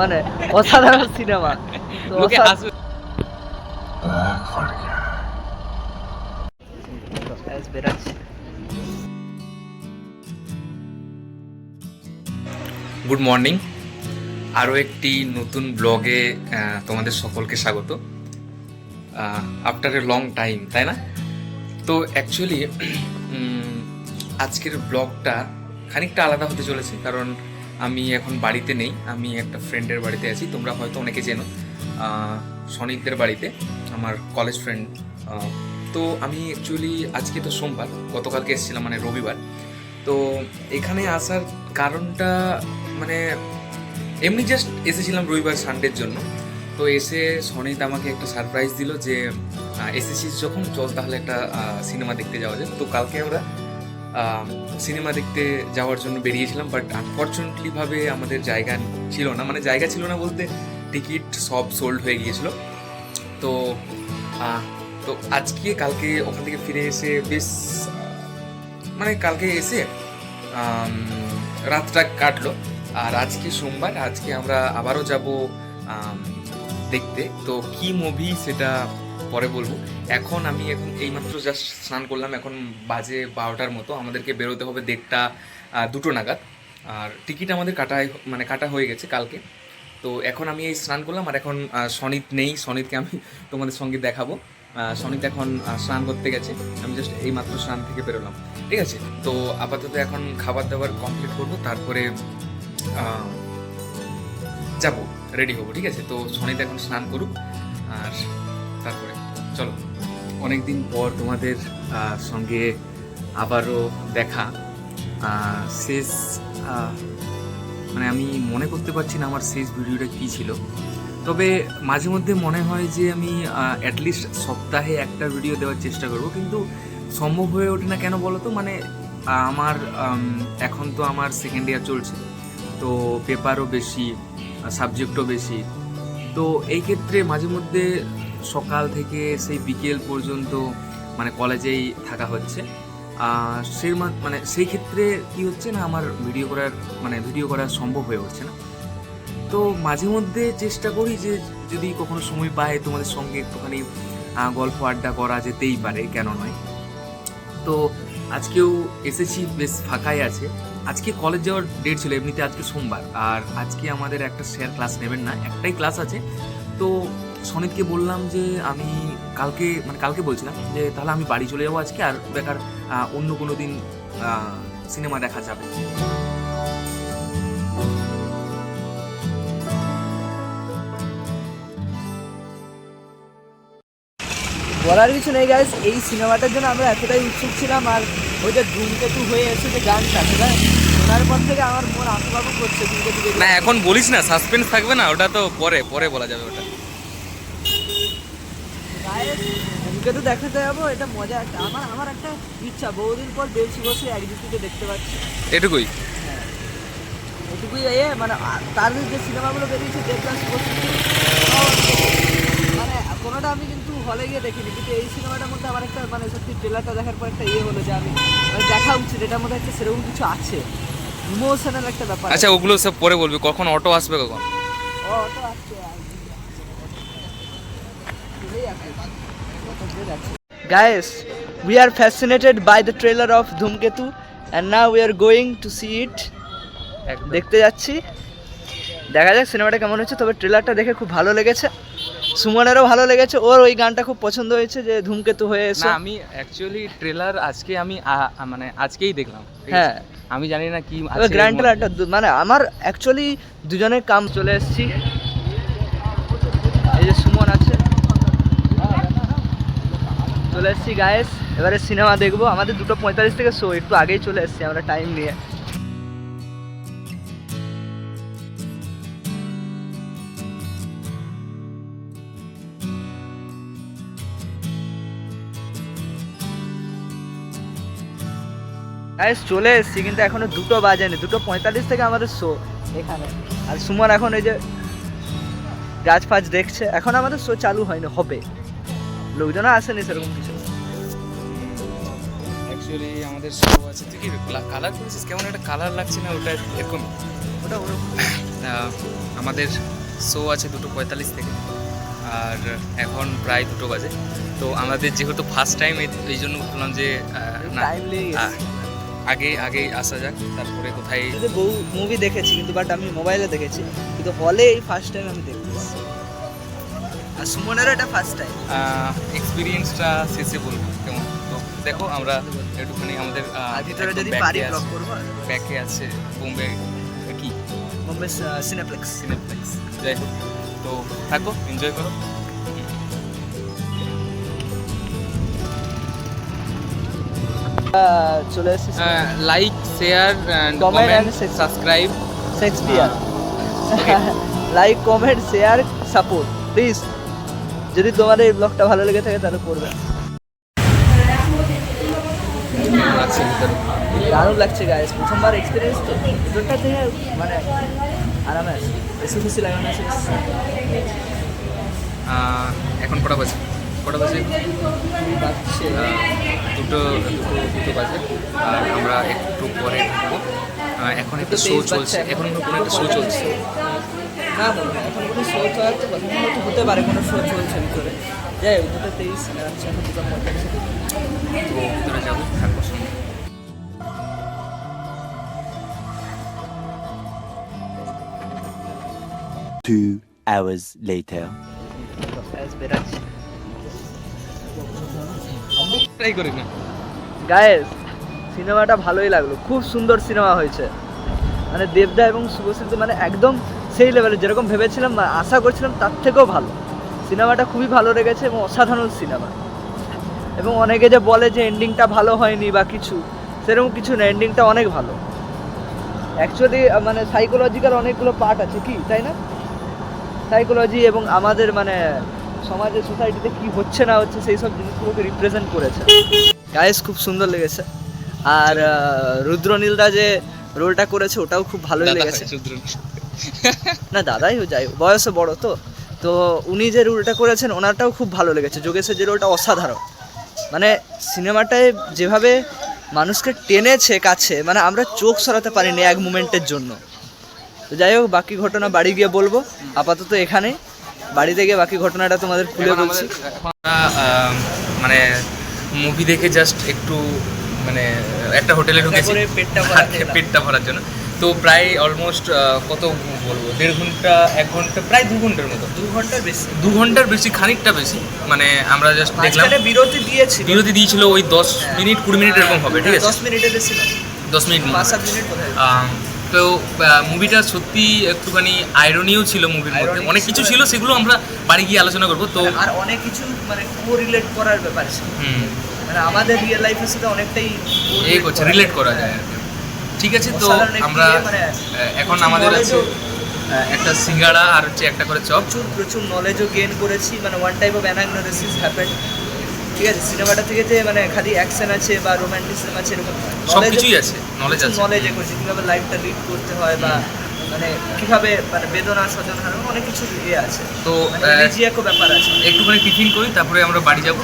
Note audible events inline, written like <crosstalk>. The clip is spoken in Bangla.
মানে অসাধারণ সিনেমা। গুড মর্নিং আরও একটি নতুন ব্লগে তোমাদের সকলকে স্বাগত। আফটার এ লং টাইম তাই না? তো অ্যাকচুয়ালি আজকের ব্লগটা খানিকটা আলাদা হতে চলেছে কারণ আমি এখন বাড়িতে নেই, আমি একটা ফ্রেন্ডের বাড়িতে আছি, তোমরা হয়তো অনেকে চেনো সনিকদের বাড়িতে, আমার কলেজ ফ্রেন্ড তো আমি অ্যাকচুয়ালি আজকে তো সোমবার, গতকালকে এসেছিলাম মানে রবিবার, তো এখানে আসার কারণটা মানে এমনি জাস্ট এসেছিলাম রবিবার সানডের জন্য, তো এসে সনিত আমাকে একটা সারপ্রাইজ দিল যে এসেছিস যখন, চল তাহলে একটা সিনেমা দেখতে যাওয়া যায় তো কালকে আমরা সিনেমা দেখতে যাওয়ার জন্য বেরিয়েছিলাম বাট আনফর্চুনেটলি ভাবে আমাদের জায়গা ছিল না। মানে জায়গা ছিল না বলতে টিকিট সব সোল্ড হয়ে গিয়েছিল। তো তো আজকে কালকে ওখান থেকে ফিরে এসে বেশ মানে কালকে এসে রাতটা কাটলো। আর আজকে সোমবার, আজকে আমরা আবারও যাব দেখতে। তো কি মুভি সেটা পরে বলব। এখন আমি এখন এইমাত্র জাস্ট স্নান করলাম, এখন বাজে বারোটার মতো। আমাদেরকে বেরোতে হবে দেড়টা দুটো নাগাদ। আর টিকিট আমাদের কাটা মানে কাটা হয়ে গেছে কালকে। তো এখন আমি এই স্নান করলাম, আর এখন সনিত নেই। সনিতকে আমি <laughs> তোমাদের সঙ্গে দেখাবো। সনিত এখন স্নান করতে গেছে। আমি জাস্ট এই মাত্র স্নান থেকে বেরোলাম। ঠিক আছে? তো আপাতত এখন খাবার দাবার কমপ্লিট করব, তারপরে যাব রেডি হব। ঠিক আছে? তো সনিত এখন স্নান করুক, আর তারপরে চলো। অনেকদিন পর তোমাদের সঙ্গে আবারও দেখা। শেষ মানে আমি মনে করতে পারছি না আমার শেষ ভিডিওটা কী ছিল। তবে মাঝে মধ্যে মনে হয় যে আমি অ্যাটলিস্ট সপ্তাহে একটা ভিডিও দেওয়ার চেষ্টা করব। কিন্তু সম্ভব হয়ে ওঠে না কেন বলো তো? মানে আমার এখন তো আমার সেকেন্ড ইয়ার চলছে। তো পেপারও বেশি সাবজেক্টও বেশি। তো এই ক্ষেত্রে মাঝে মধ্যে সকাল থেকে সেই বিকেল পর্যন্ত মানে কলেজেই থাকা হচ্ছে। মা- মানে সেই ক্ষেত্রে কি হচ্ছে না, আমার ভিডিও করার মানে ভিডিও করা সম্ভব হয়ে উঠছে না। তো মাঝে মধ্যে চেষ্টা করি যে যদি কখনো সময় পাই তোমাদের সঙ্গে একটুখানি গল্প আড্ডা করা যেতেই পারে, কেন নয়। তো আজকেও এসেছি, বেশ ফাঁকাই আছে। আজকে কলেজ যাওয়ার ডেট ছিল, এমনিতে আজকে সোমবার। আর আজকে আমাদের একটা স্যার ক্লাস নেবেন না, একটাই ক্লাস আছে। তো সনিতকে বললাম যে আমি কালকে মানে কালকে বলছিলাম যে তাহলে আমি বাড়ি চলে যাব আজকে আর বেকার অন্য কোনো দিন সিনেমা দেখা যাবে। বলার কিছু নেই গাইস এই সিনেমাটার জন্য আমরা এতটাই উৎসুক ছিলাম আর ওই যে ধূমকেতু হয়ে এসে যে গানটা সেটা শোনার পর থেকে আমার মন আঁকুবাকু করছে ধূমকেতু না এখন বলিস না সাসপেন্স থাকবে না ওটা তো পরে পরে বলা যাবে ওটা। গাইস ধূমকেতু দেখাতে যাব এটা মজা একটা। আমার আমার একটা ইচ্ছা বহুদিন পর বেশি বসে একদিকে দেখতে পাচ্ছি। এটুকুই? এটুকুই এ মানে তার যে সিনেমাগুলো বেরিয়েছে প্রস্তুতি মানে কোনোটা আমি কিন্তু হলে গিয়ে দেখিনি কিন্তু এই সিনেমাটার মধ্যে আমার একটা মানে সত্যি ট্রেলারটা দেখার পর একটা ইয়ে হলো যে আমি মানে দেখা উচিত এটার মধ্যে একটা সেরকম কিছু আছে। ইমোশনাল একটা ব্যাপার আচ্ছা ওগুলো সব পরে বলবি কখন অটো আসবে কখন? ওটা আছে Guys, we are fascinated by the trailer of Dhumketu and now we are going to see it. দেখতে যাচ্ছি। দেখা যাক সিনেমাটা কেমন হচ্ছে তবে ট্রেলারটা দেখে খুব ভালো লেগেছে। সুমনেরও ভালো লেগেছে ওর ওই গানটা খুব পছন্দ হয়েছে যে ধূমকেতু হয়ে এসে। আমি অ্যাকচুয়ালি ট্রেলার আজকে আমি মানে আজকেই দেখলাম? হ্যাঁ। আমি জানি না কি গ্র্যান্ড। ট্রেলারটা মানে আমার অ্যাকচুয়ালি দুজনের কাম চলে এসেছি। এই যে সুমন আছে। চলে এসেছি গায়েস এবারে সিনেমা দেখব। আমাদের দুটো পঁয়তাল্লিশ থেকে শো একটু আগেই চলে এসেছি আমরা টাইম নিয়ে। গাইস চলে এসেছি, কিন্তু এখনও দুটো বাজেনি। দুটো পঁয়তাল্লিশ থেকে আমাদের শো এখানে। আর সুমন এখন এই যে গাছ ফাছ দেখছে। এখন আমাদের শো চালু হয়নি, হবে। লোকজনও আসেনি সেরকম কিছু। অ্যাকচুয়ালি আমাদের শো আছে। তুই কি কালার করেছিস কেমন একটা কালার লাগছে না ওটা এরকম? ওটা ওরকম। আমাদের শো আছে দুটো পঁয়তাল্লিশ থেকে। আর এখন প্রায় দুটো বাজে। তো আমাদের যেহেতু ফার্স্ট টাইম এই জন্য ভাবলাম যে না আগে আগে আসা যাক তারপরে কোথায় বহু মুভি দেখেছি কিন্তু বাট আমি মোবাইলে দেখেছি। কিন্তু হলে এই ফার্স্ট টাইম আমি দেখতে আর সুমনেরও এটা ফার্স্ট টাইম এক্সপিরিয়েন্সটা শেষে বলব। কেমন? তো দেখো আমরা একটুখানি আমাদের ভিতরে যদি পারি ব্লগ করব? ব্যাকে আছে বোম্বে কি? বোম্বে সিনেপ্লেক্স সিনেপ্লেক্স যাই হোক তো থাকো এনজয় করো। চলে এসেছি। Like share and comment subscribe Shakespeare like comment share support please যদি তোমার এই ব্লগটা ভালো লেগে থাকে তাহলে করবে। আছে ভিতরে দারুণ লাগছে গাইস প্রথমবার এক্সপিরিয়েন্স তো। ভিতরটা থেকে মানে আরামে আছে। এসি খুশি লাগানো আছে এখন কটা বাজে? কটা বাজে? বাজছে। দুটো দুটো দুটো বাজে। আর আমরা একটু পরে ঢুকবো এখন একটা শো চলছে। এখন কোনো একটা শো চলছে। না মনে হয় এখন কোনো শো চলার তো কথা হয়তো হতে পারে কোনো শো চলছে ভিতরে। যাই হোক দুটো তেইশ এখন দুটো পঁয়তাল্লিশ। তো ভিতরে যাব থাকব। Two hours later. Guys, বেরাচ্ছি ট্রাই করি না। গায়েস সিনেমাটা ভালোই লাগল। খুব সুন্দর সিনেমা হয়েছে। মানে দেবদা এবং শুভশ্রীতে মানে একদম সেই লেভেলে যেরকম ভেবেছিলাম আশা করছিলাম তার থেকেও ভালো। সিনেমাটা খুবই ভালো লেগেছে এবং অসাধারণ সিনেমা। এবং অনেকে যে বলে যে এন্ডিংটা ভালো হয়নি বা কিছু সেরকম কিছু না। এন্ডিংটা অনেক ভালো। অ্যাকচুয়ালি মানে সাইকোলজিক্যাল অনেকগুলো পার্ট আছে কি তাই না? সাইকোলজি এবং আমাদের মানে সমাজে সোসাইটিতে কি হচ্ছে না হচ্ছে সেই সব জিনিসগুলোকে রিপ্রেজেন্ট করেছে। গায়েস খুব সুন্দর লেগেছে। আর রুদ্রনীলদা যে রোলটা করেছে ওটাও খুব ভালোই লেগেছে। <laughs> না দাদাই যাই বয়সে বড় তো। তো উনি যে রোলটা করেছেন ওনারটাও খুব ভালো লেগেছে। যোগেশের যে রোলটা অসাধারণ। মানে সিনেমাটায় যেভাবে মানুষকে টেনেছে কাছে মানে আমরা চোখ সরাতে পারিনি এক মুমেন্টের জন্য। তো যাই হোক বাকি ঘটনা বাড়ি গিয়ে বলব। আপাতত এখানে বাড়িতে গিয়ে বাকি ঘটনাটা তোমাদের খুলে বলছি। মানে মুভি দেখে জাস্ট একটু মানে একটা হোটেলে ঢুকেছি। <laughs> পেটটা ভরার জন্য। তো প্রায় অলমোস্ট কত বলব? দেড় ঘণ্টা এক ঘণ্টা প্রায় দু ঘণ্টার মতো। দু ঘণ্টার বেশি। দু ঘণ্টার বেশি খানিকটা বেশি। মানে আমরা জাস্ট দেখলাম। বিরতি দিয়েছি বিরতি দিয়েছিল ওই দশ মিনিট কুড়ি মিনিট এরকম হবে ঠিক আছে? দশ মিনিটের বেশি দশ মিনিট পাঁচ সাত মিনিট তো মুভিটা সত্যি একটুখানি আয়রনিও ছিল মুভির মধ্যে। অনেক কিছু ছিল। সেগুলো আমরা বাড়ি গিয়ে আলোচনা করব তো আর অনেক কিছু মানে কো রিলেট করার ব্যাপার হুম। মানে আমাদের রিয়েল লাইফের সাথে অনেকটাই এই করছে রিলেট করা যায়। ঠিক আছে তো আমরা ইয়ে, মানে এখন আমাদের আছে একটা সিঙ্গাড়া আর হচ্ছে একটা করে চপ। প্রচুর প্রচুর নলেজও গেইন করেছি। মানে one type of anagnorisis happen ঠিক আছে সিনেমাটা থেকে যে মানে খালি অ্যাকশন আছে বা রোমান্টিসিজম আছে এরকম সব কিছুই আছে নলেজ আছে। নলেজ করেছি কীভাবে লাইফটা লিড করতে হয় বা মানে কীভাবে মানে বেদনা স্বজন হারানো অনেক কিছু ইয়ে আছে। তো মানে আহ, ব্যাপার আছে। একটুখানি টিফিন করি তারপরে আমরা বাড়ি যাব।